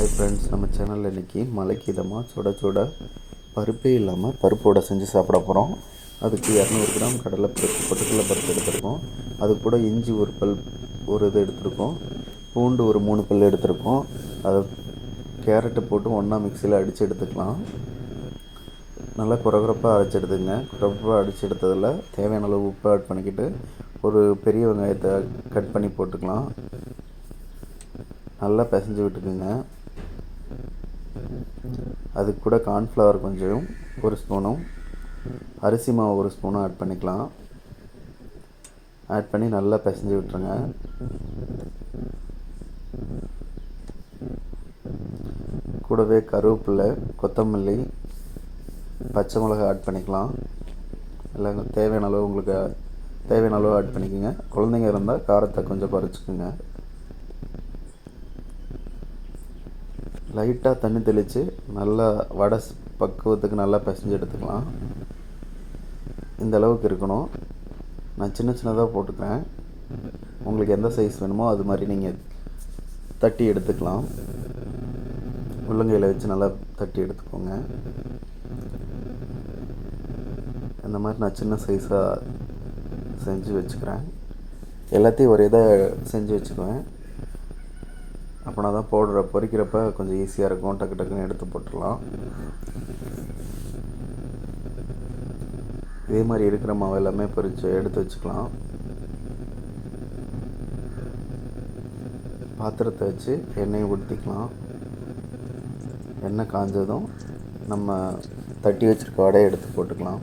Hi friends நம்ம சேனலில் இன்றைக்கி மலைக்கு இதமாக சுட சுட பருப்பே இல்லாமல் பருப்போட செஞ்சு சாப்பிட போகிறோம் அதுக்கு இரநூறு கிராம் கடலை பருப்பு பொட்டுக்கடலை பருப்பு எடுத்திருக்கோம். அது கூட இஞ்சி ஒரு பல் ஒரு இது எடுத்திருக்கோம். பூண்டு ஒரு மூணு பல் எடுத்திருக்கோம். அதை கேரட்டு போட்டு ஒன்றா மிக்சியில் அடித்து எடுத்துக்கலாம். நல்லா குறகுறப்பாக அரைச்சி எடுத்துங்க குறகுறப்பாக அடித்து எடுத்ததில் தேவையான அளவு உப்பு ஆட் பண்ணிக்கிட்டு ஒரு பெரிய வெங்காயத்தை கட் பண்ணி போட்டுக்கலாம். நல்லா பிசைஞ்சு விட்டுக்குங்க. அது கூட கார்ன்ஃப்ளவர் கொஞ்சம் ஒரு ஸ்பூனும் அரிசி மாவு ஒரு ஸ்பூனும் ஆட் பண்ணிக்கலாம். ஆட் பண்ணி நல்லா பிசைஞ்சு விட்டுருங்க. கூடவே கருவேப்பிலை கொத்தமல்லி பச்சை மிளகா ஆட் பண்ணிக்கலாம். எல்லாம் தேவையான அளவு உங்களுக்கு தேவையான அளவு ஆட் பண்ணிக்கோங்க. குழந்தைங்க இருந்தால் காரத்தை கொஞ்சம் குறைச்சிக்கோங்க. லைட்டாக தண்ணி தெளித்து நல்லா வடை பக்குவத்துக்கு நல்லா பிசைஞ்சு எடுத்துக்கலாம். இந்த அளவுக்கு இருக்கணும். நான் சின்ன சின்னதாக போட்டுக்கிறேன். உங்களுக்கு எந்த சைஸ் வேணுமோ அது மாதிரி நீங்கள் தட்டி எடுத்துக்கலாம். உள்ளங்கையில் வச்சு நல்லா தட்டி எடுத்துக்கோங்க. இந்த மாதிரி நான் சின்ன சைஸாக செஞ்சு வச்சுக்கிறேன். எல்லாத்தையும் ஒரு இதாக செஞ்சு வச்சுக்குவேன். அப்படின்னா தான் போடுற பொறிக்கிறப்ப கொஞ்சம் ஈஸியாக இருக்கும். டக்கு டக்குன்னு எடுத்து போட்டுடலாம். இதே மாதிரி இருக்கிற மாவு எல்லாமே பொறிச்சு எடுத்து வச்சுக்கலாம். பாத்திரத்தை வச்சு எண்ணெயை ஊற்றிக்கலாம் எண்ணெய் காஞ்சதும் நம்ம தட்டி வச்சுருக்க வடையை எடுத்து போட்டுக்கலாம்.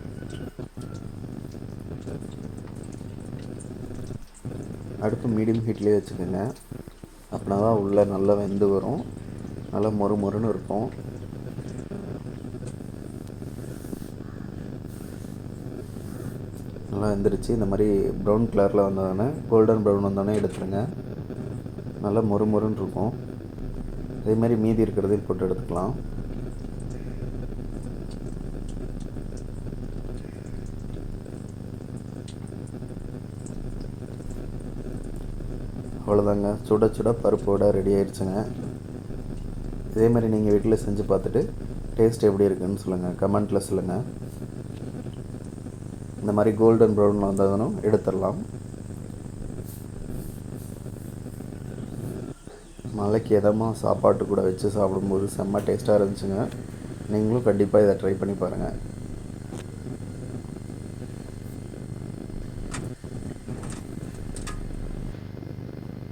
அடுப்பு மீடியம் ஹீட்லேயே வச்சுக்கோங்க. அப்படின்னா தான் உள்ளே நல்லா வெந்து வரும். நல்லா மொறு மொறுன்னு இருக்கும். நல்லா வெந்துருச்சு. இந்த மாதிரி ப்ரௌன் கலரில் வந்தோடனே கோல்டன் ப்ரௌன் வந்தோடனே எடுத்துருங்க. நல்லா மொறு மொறுன்னு இருக்கும். அதேமாதிரி மீதி இருக்கிறதையும் போட்டு எடுத்துக்கலாம். அவ்வளோதாங்க சுட சுட பருப்போட ரெடி ஆயிடுச்சுங்க. இதே மாதிரி நீங்கள் வீட்டில் செஞ்சு பார்த்துட்டு டேஸ்ட் எப்படி இருக்குன்னு சொல்லுங்கள் கமெண்ட்டில் சொல்லுங்கள் இந்த மாதிரி கோல்டன் ப்ரௌன் வந்ததுனும் எடுத்துடலாம். மலைக்கு எதமாக சாப்பாட்டு கூட வச்சு சாப்பிடும்போது செம்ம டேஸ்ட்டாக இருந்துச்சுங்க. நீங்களும் கண்டிப்பாக இதை ட்ரை பண்ணி பாருங்கள்